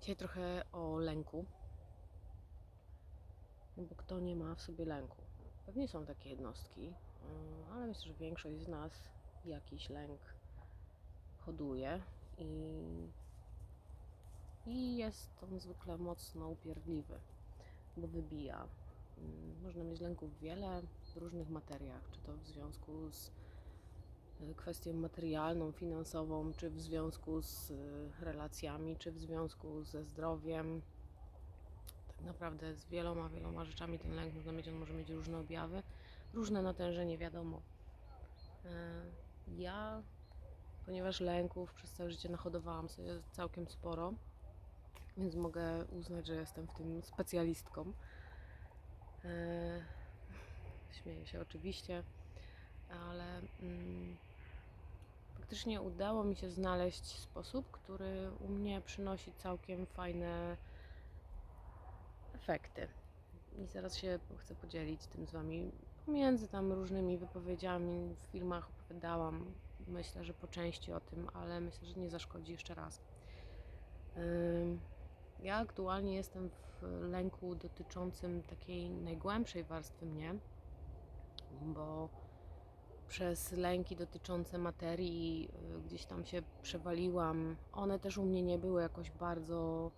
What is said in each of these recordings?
Dzisiaj trochę o lęku. No bo kto nie ma w sobie lęku? Pewnie są takie jednostki, yy, ale myślę, że większość z nas jakiś lęk hoduje i, i jest on zwykle mocno upierdliwy, bo wybija. Yy, Można mieć lęków wiele w różnych materiach, czy to w związku z kwestią materialną, finansową, czy w związku z y, relacjami, czy w związku ze zdrowiem. Tak naprawdę z wieloma, wieloma rzeczami ten lęk można mieć, on może mieć różne objawy, różne natężenie, wiadomo. Y, Ja, ponieważ lęków przez całe życie nahodowałam sobie całkiem sporo, więc mogę uznać, że jestem w tym specjalistką. Y, Śmieję się oczywiście, ale mm, faktycznie udało mi się znaleźć sposób, który u mnie przynosi całkiem fajne efekty. I zaraz się chcę podzielić tym z Wami. Pomiędzy tam różnymi wypowiedziami w filmach opowiadałam, myślę, że po części o tym, ale myślę, że nie zaszkodzi jeszcze raz. Ja aktualnie jestem w lęku dotyczącym takiej najgłębszej warstwy mnie, bo przez lęki dotyczące materii y, gdzieś tam się przewaliłam. One też u mnie nie były jakoś bardzo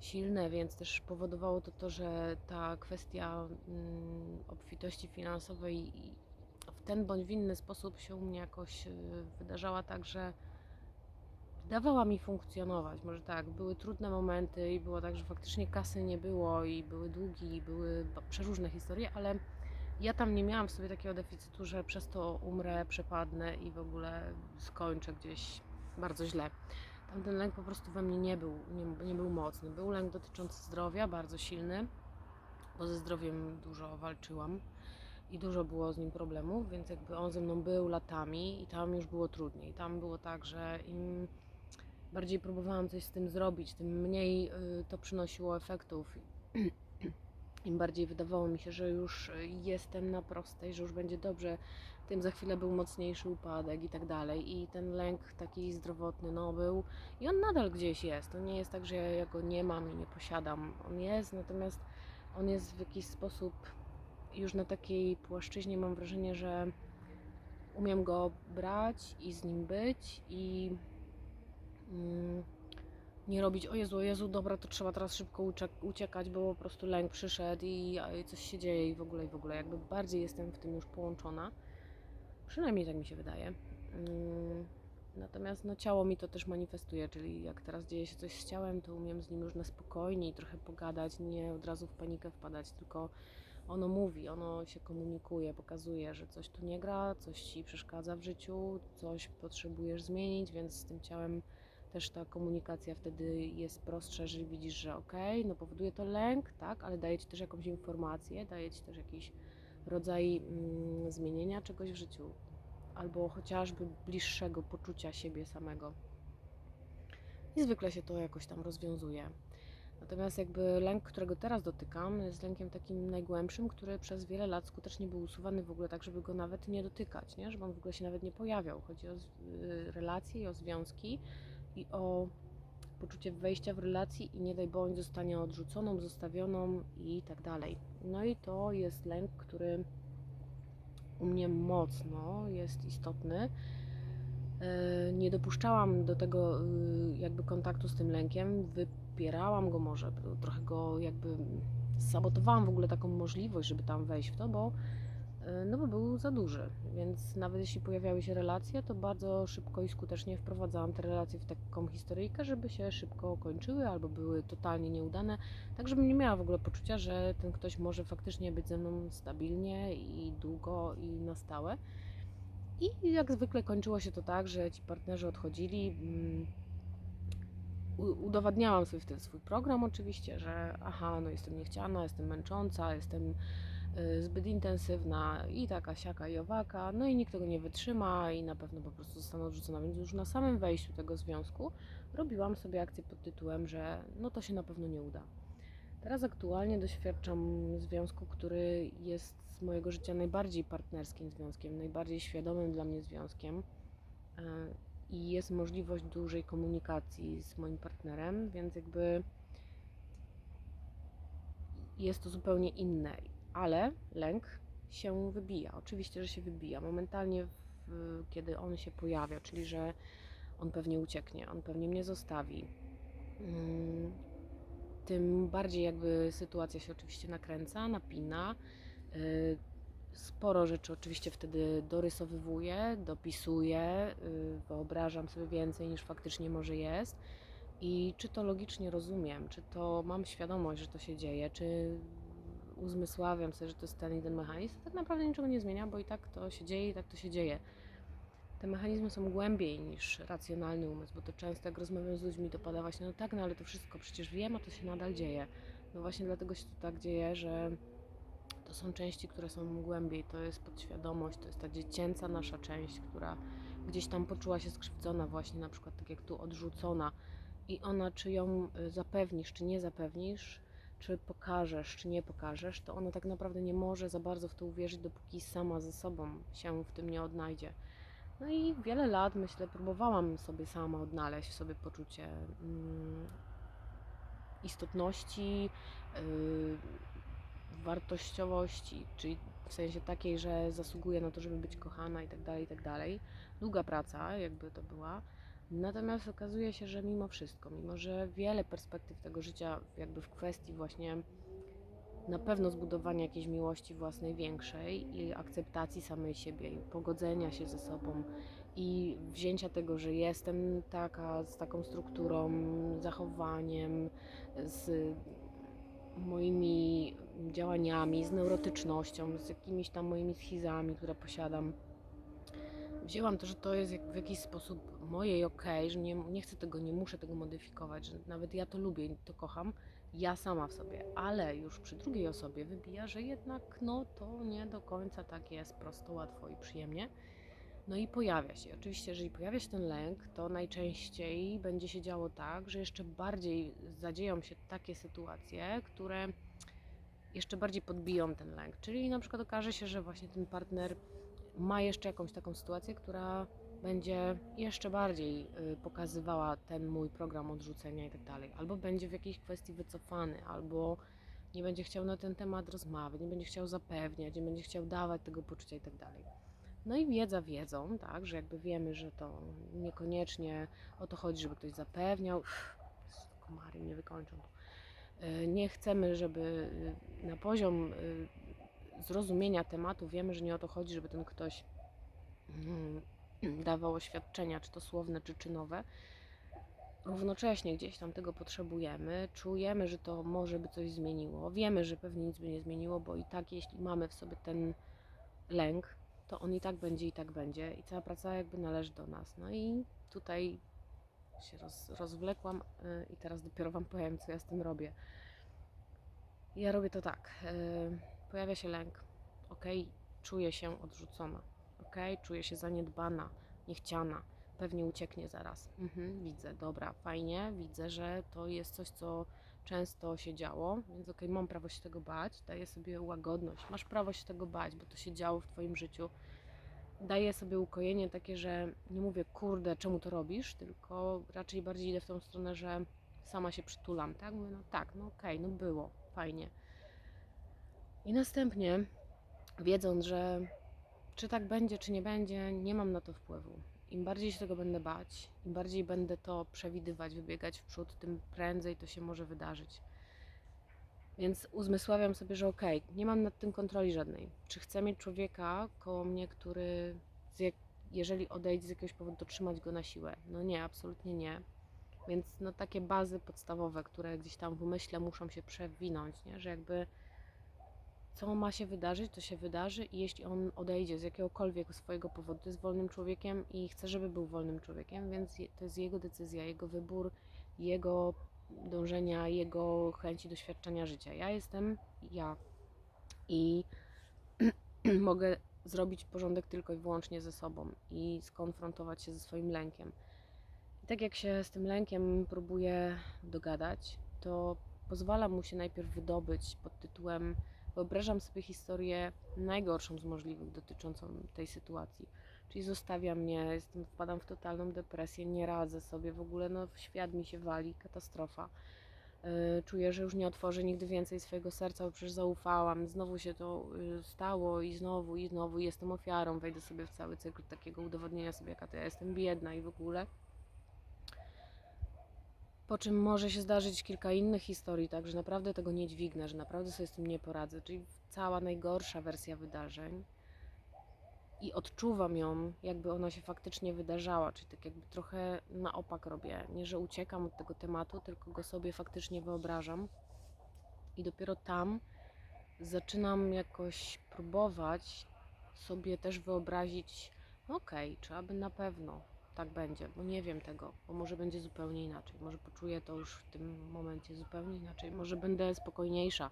silne, więc też powodowało to to, że ta kwestia mm, obfitości finansowej w ten bądź w inny sposób się u mnie jakoś y, wydarzała tak, że dawała mi funkcjonować. Może tak, były trudne momenty i było tak, że faktycznie kasy nie było i były długi, i były przeróżne historie, ale ja tam nie miałam w sobie takiego deficytu, że przez to umrę, przepadnę i w ogóle skończę gdzieś bardzo źle. Tamten lęk po prostu we mnie nie był, nie, nie był mocny. Był lęk dotyczący zdrowia, bardzo silny, bo ze zdrowiem dużo walczyłam i dużo było z nim problemów, więc jakby on ze mną był latami i tam już było trudniej. Tam było tak, że im bardziej próbowałam coś z tym zrobić, tym mniej y, to przynosiło efektów. Im bardziej wydawało mi się, że już y, jestem na prostej, że już będzie dobrze, tym za chwilę był mocniejszy upadek i tak dalej. I ten lęk taki zdrowotny no był i on nadal gdzieś jest. To nie jest tak, że ja go nie mam i nie posiadam. On jest, natomiast on jest w jakiś sposób już na takiej płaszczyźnie mam wrażenie, że umiem go brać i z nim być i mm, nie robić o Jezu, o Jezu, dobra, to trzeba teraz szybko uciek- uciekać, bo po prostu lęk przyszedł i coś się dzieje i w ogóle, i w ogóle. Jakby bardziej jestem w tym już połączona. Przynajmniej tak mi się wydaje. Mm, Natomiast no, ciało mi to też manifestuje, czyli jak teraz dzieje się coś z ciałem, to umiem z nim już na spokojnie i trochę pogadać, nie od razu w panikę wpadać, tylko ono mówi, ono się komunikuje, pokazuje, że coś tu nie gra, coś ci przeszkadza w życiu, coś potrzebujesz zmienić, więc z tym ciałem też ta komunikacja wtedy jest prostsza, że widzisz, że okej, no powoduje to lęk, tak, ale daje ci też jakąś informację, daje ci też jakiś rodzaj mm, zmienienia czegoś w życiu, albo chociażby bliższego poczucia siebie samego. I zwykle się to jakoś tam rozwiązuje. Natomiast jakby lęk, którego teraz dotykam, jest lękiem takim najgłębszym, który przez wiele lat skutecznie był usuwany w ogóle tak, żeby go nawet nie dotykać, nie? żeby on w ogóle się nawet nie pojawiał. Chodzi o y, relacje i o związki i o poczucie wejścia w relacji i nie daj bądź zostanie odrzuconą, zostawioną i tak dalej. No i to jest lęk, który u mnie mocno jest istotny. E, Nie dopuszczałam do tego y, jakby kontaktu z tym lękiem, wypierałam go może, trochę go jakby sabotowałam w ogóle taką możliwość, żeby tam wejść w to, bo, no bo był za duży. Więc nawet jeśli pojawiały się relacje, to bardzo szybko i skutecznie wprowadzałam te relacje w taką historyjkę, żeby się szybko kończyły albo były totalnie nieudane, tak żebym nie miała w ogóle poczucia, że ten ktoś może faktycznie być ze mną stabilnie i długo i na stałe. I jak zwykle kończyło się to tak, że ci partnerzy odchodzili. mm, Udowadniałam sobie wtedy swój program oczywiście, że aha, no jestem niechciana, jestem męcząca, jestem y, zbyt intensywna i taka siaka i owaka, no i nikt tego nie wytrzyma i na pewno po prostu zostanę odrzucona, więc już na samym wejściu tego związku robiłam sobie akcję pod tytułem, że no to się na pewno nie uda. Teraz aktualnie doświadczam związku, który jest z mojego życia najbardziej partnerskim związkiem, najbardziej świadomym dla mnie związkiem. E, i jest możliwość dużej komunikacji z moim partnerem, więc jakby jest to zupełnie inne, ale lęk się wybija. Oczywiście, że się wybija. Momentalnie, w, kiedy on się pojawia, czyli że on pewnie ucieknie, on pewnie mnie zostawi. Mm, Tym bardziej jakby sytuacja się oczywiście nakręca, napina. Y, Sporo rzeczy oczywiście wtedy dorysowywuję, dopisuję, y, wyobrażam sobie więcej niż faktycznie może jest. I czy to logicznie rozumiem, czy to mam świadomość, że to się dzieje, czy uzmysławiam sobie, że to jest ten i ten mechanizm, to tak naprawdę niczego nie zmienia, bo i tak to się dzieje, i tak to się dzieje. Te mechanizmy są głębiej niż racjonalny umysł, bo to często jak rozmawiam z ludźmi, to pada właśnie, no tak, no ale to wszystko przecież wiem, a to się nadal dzieje. No właśnie dlatego się to tak dzieje, że to są części, które są głębiej, to jest podświadomość, to jest ta dziecięca nasza część, która gdzieś tam poczuła się skrzywdzona właśnie, na przykład tak jak tu odrzucona i ona, czy ją y, zapewnisz, czy nie zapewnisz, czy pokażesz, czy nie pokażesz, to ona tak naprawdę nie może za bardzo w to uwierzyć, dopóki sama ze sobą się w tym nie odnajdzie. No i wiele lat, myślę, próbowałam sobie sama odnaleźć w sobie poczucie mm, istotności, yy, wartościowości, czyli w sensie takiej, że zasługuje na to, żeby być kochana i tak dalej, i tak dalej. Długa praca, jakby to była. Natomiast okazuje się, że mimo wszystko, mimo że wiele perspektyw tego życia, jakby w kwestii właśnie na pewno zbudowania jakiejś miłości własnej większej i akceptacji samej siebie i pogodzenia się ze sobą i wzięcia tego, że jestem taka, z taką strukturą, zachowaniem, z moimi działaniami, z neurotycznością, z jakimiś tam moimi schizami, które posiadam. Wzięłam to, że to jest w jakiś sposób moje i okej, że nie, nie chcę tego, nie muszę tego modyfikować, że nawet ja to lubię i to kocham, ja sama w sobie, ale już przy drugiej osobie wybija, że jednak no to nie do końca tak jest prosto, łatwo i przyjemnie. No i pojawia się. Oczywiście, jeżeli pojawia się ten lęk, to najczęściej będzie się działo tak, że jeszcze bardziej zadzieją się takie sytuacje, które jeszcze bardziej podbiją ten lęk. Czyli na przykład okaże się, że właśnie ten partner ma jeszcze jakąś taką sytuację, która będzie jeszcze bardziej y, pokazywała ten mój program odrzucenia i tak dalej. Albo będzie w jakiejś kwestii wycofany, albo nie będzie chciał na ten temat rozmawiać, nie będzie chciał zapewniać, nie będzie chciał dawać tego poczucia i tak dalej. No i wiedza wiedzą, tak, że jakby wiemy, że to niekoniecznie o to chodzi, żeby ktoś zapewniał. Komary mnie wykończą. Y, Nie chcemy, żeby y, na poziom zrozumienia tematu wiemy, że nie o to chodzi, żeby ten ktoś mm, dawał oświadczenia, czy to słowne, czy czynowe. Równocześnie gdzieś tam tego potrzebujemy, czujemy, że to może by coś zmieniło. Wiemy, że pewnie nic by nie zmieniło, bo i tak, jeśli mamy w sobie ten lęk, to on i tak będzie, i tak będzie. I cała praca jakby należy do nas. No i tutaj się roz, rozwlekłam y, i teraz dopiero Wam powiem, co ja z tym robię. Ja robię to tak. y, Pojawia się lęk. Ok, czuję się odrzucona. Ok, czuję się zaniedbana, niechciana. Pewnie ucieknie zaraz. Mhm, widzę, dobra, fajnie. Widzę, że to jest coś, co często się działo, więc okej, mam prawo się tego bać. Daję sobie łagodność. Masz prawo się tego bać, bo to się działo w Twoim życiu. Daję sobie ukojenie takie, że nie mówię, kurde, czemu to robisz, tylko raczej bardziej idę w tą stronę, że sama się przytulam, tak? Mówię, no tak, no okej, no było, fajnie. I następnie, wiedząc, że czy tak będzie, czy nie będzie, nie mam na to wpływu. Im bardziej się tego będę bać, im bardziej będę to przewidywać, wybiegać w przód, tym prędzej to się może wydarzyć. Więc uzmysławiam sobie, że okej, nie mam nad tym kontroli żadnej. Czy chcę mieć człowieka koło mnie, który, jak, jeżeli odejdzie z jakiegoś powodu, to trzymać go na siłę? No nie, absolutnie nie. Więc no takie bazy podstawowe, które gdzieś tam w umyśle muszą się przewinąć, nie? że jakby co ma się wydarzyć, to się wydarzy i jeśli on odejdzie z jakiegokolwiek swojego powodu, jest wolnym człowiekiem i chce, żeby był wolnym człowiekiem, więc to jest jego decyzja, jego wybór, jego dążenia, jego chęci doświadczenia życia. Ja jestem ja i mogę zrobić porządek tylko i wyłącznie ze sobą i skonfrontować się ze swoim lękiem. I tak jak się z tym lękiem próbuję dogadać, to pozwala mu się najpierw wydobyć pod tytułem Wyobrażam sobie historię najgorszą z możliwych dotyczącą tej sytuacji. Czyli zostawia mnie, jestem, wpadam w totalną depresję, nie radzę sobie w ogóle, no świat mi się wali, katastrofa. Yy, Czuję, że już nie otworzę nigdy więcej swojego serca, bo przecież zaufałam. Znowu się to yy, stało i znowu, i znowu jestem ofiarą. Wejdę sobie w cały cykl takiego udowodnienia sobie, jaka to ja jestem biedna i w ogóle. Po czym może się zdarzyć kilka innych historii, tak, że naprawdę tego nie dźwignę, że naprawdę sobie z tym nie poradzę. Czyli cała najgorsza wersja wydarzeń i odczuwam ją, jakby ona się faktycznie wydarzała, czyli tak jakby trochę na opak robię. Nie, że uciekam od tego tematu, tylko go sobie faktycznie wyobrażam. I dopiero tam zaczynam jakoś próbować sobie też wyobrazić, okej, czy aby na pewno tak będzie, bo nie wiem tego, bo może będzie zupełnie inaczej, może poczuję to już w tym momencie zupełnie inaczej, może będę spokojniejsza,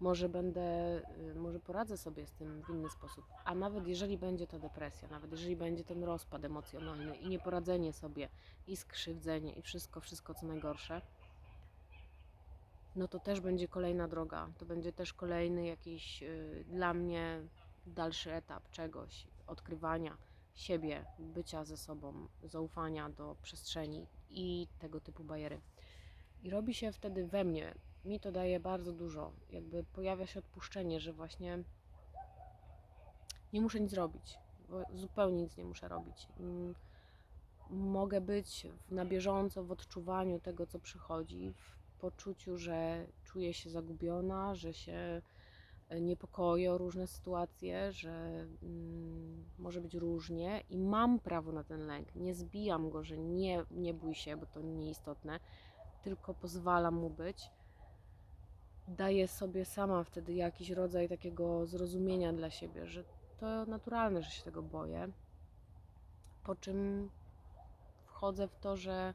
może będę, y, może poradzę sobie z tym w inny sposób. A nawet jeżeli będzie ta depresja, nawet jeżeli będzie ten rozpad emocjonalny i nieporadzenie sobie, i skrzywdzenie, i wszystko, wszystko co najgorsze, no to też będzie kolejna droga. To będzie też kolejny jakiś y, dla mnie dalszy etap czegoś, odkrywania siebie, bycia ze sobą, zaufania do przestrzeni i tego typu bajery. I robi się wtedy we mnie mi to daje bardzo dużo. Jakby pojawia się odpuszczenie, że właśnie nie muszę nic robić. Zupełnie nic nie muszę robić. Mogę być na bieżąco w odczuwaniu tego, co przychodzi, w poczuciu, że czuję się zagubiona, że się e, niepokoję o różne sytuacje, że mm, może być różnie i mam prawo na ten lęk. Nie zbijam go, że nie, nie bój się, bo to nieistotne, tylko pozwalam mu być daję sobie sama wtedy jakiś rodzaj takiego zrozumienia dla siebie, że to naturalne, że się tego boję. Po czym wchodzę w to, że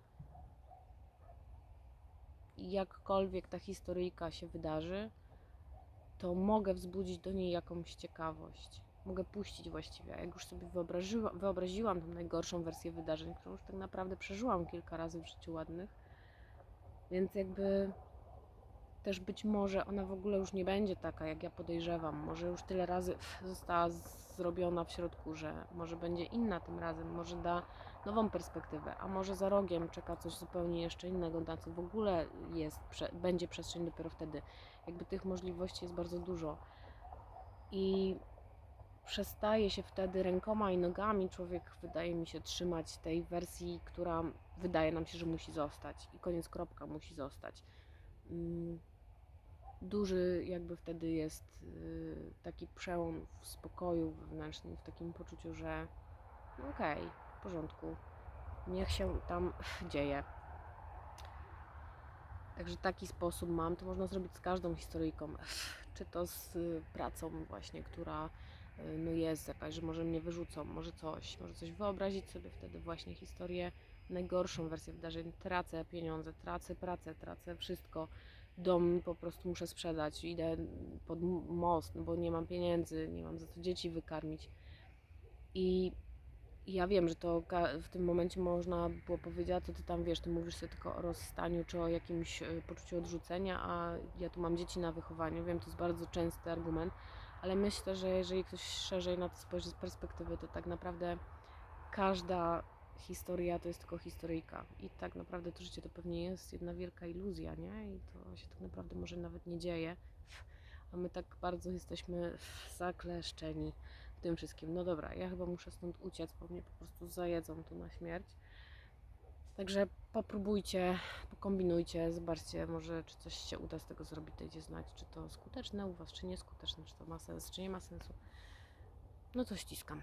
jakkolwiek ta historyjka się wydarzy, to mogę wzbudzić do niej jakąś ciekawość. Mogę puścić właściwie. Jak już sobie wyobraziła, wyobraziłam tą najgorszą wersję wydarzeń, którą już tak naprawdę przeżyłam kilka razy w życiu ładnych, więc jakby też być może ona w ogóle już nie będzie taka, jak ja podejrzewam. Może już tyle razy została zrobiona w środku, że może będzie inna tym razem, może da nową perspektywę, a może za rogiem czeka coś zupełnie jeszcze innego, na co w ogóle jest, będzie przestrzeń dopiero wtedy. Jakby tych możliwości jest bardzo dużo. I przestaje się wtedy rękoma i nogami człowiek, wydaje mi się, trzymać tej wersji, która wydaje nam się, że musi zostać. I koniec kropka musi zostać. Mm, duży jakby wtedy jest y, taki przełom w spokoju wewnętrznym, w takim poczuciu, że no okej, w porządku, niech się tam dzieje. Także taki sposób mam, to można zrobić z każdą historyjką, czy to z y, pracą właśnie, która y, no jest jakaś, że może mnie wyrzucą, może coś, może coś wyobrazić sobie wtedy właśnie historię, najgorszą wersję wydarzeń, tracę pieniądze, tracę pracę, tracę wszystko, dom po prostu muszę sprzedać, idę pod most, no bo nie mam pieniędzy, nie mam za co dzieci wykarmić. I ja wiem, że to w tym momencie można było powiedzieć, co ty tam wiesz, ty mówisz sobie tylko o rozstaniu czy o jakimś e, poczuciu odrzucenia, a ja tu mam dzieci na wychowaniu. Wiem, to jest bardzo częsty argument, ale myślę, że jeżeli ktoś szerzej na to spojrzy z perspektywy, to tak naprawdę każda historia to jest tylko historyjka. I tak naprawdę to życie to pewnie jest jedna wielka iluzja, nie? I to się tak naprawdę może nawet nie dzieje. A my tak bardzo jesteśmy zakleszczeni w tym wszystkim. No dobra, ja chyba muszę stąd uciec, bo mnie po prostu zajedzą tu na śmierć. Także popróbujcie, pokombinujcie, zobaczcie, może czy coś się uda z tego zrobić, dajcie znać, czy to skuteczne u Was, czy nieskuteczne, czy to ma sens, czy nie ma sensu. No to ściskam.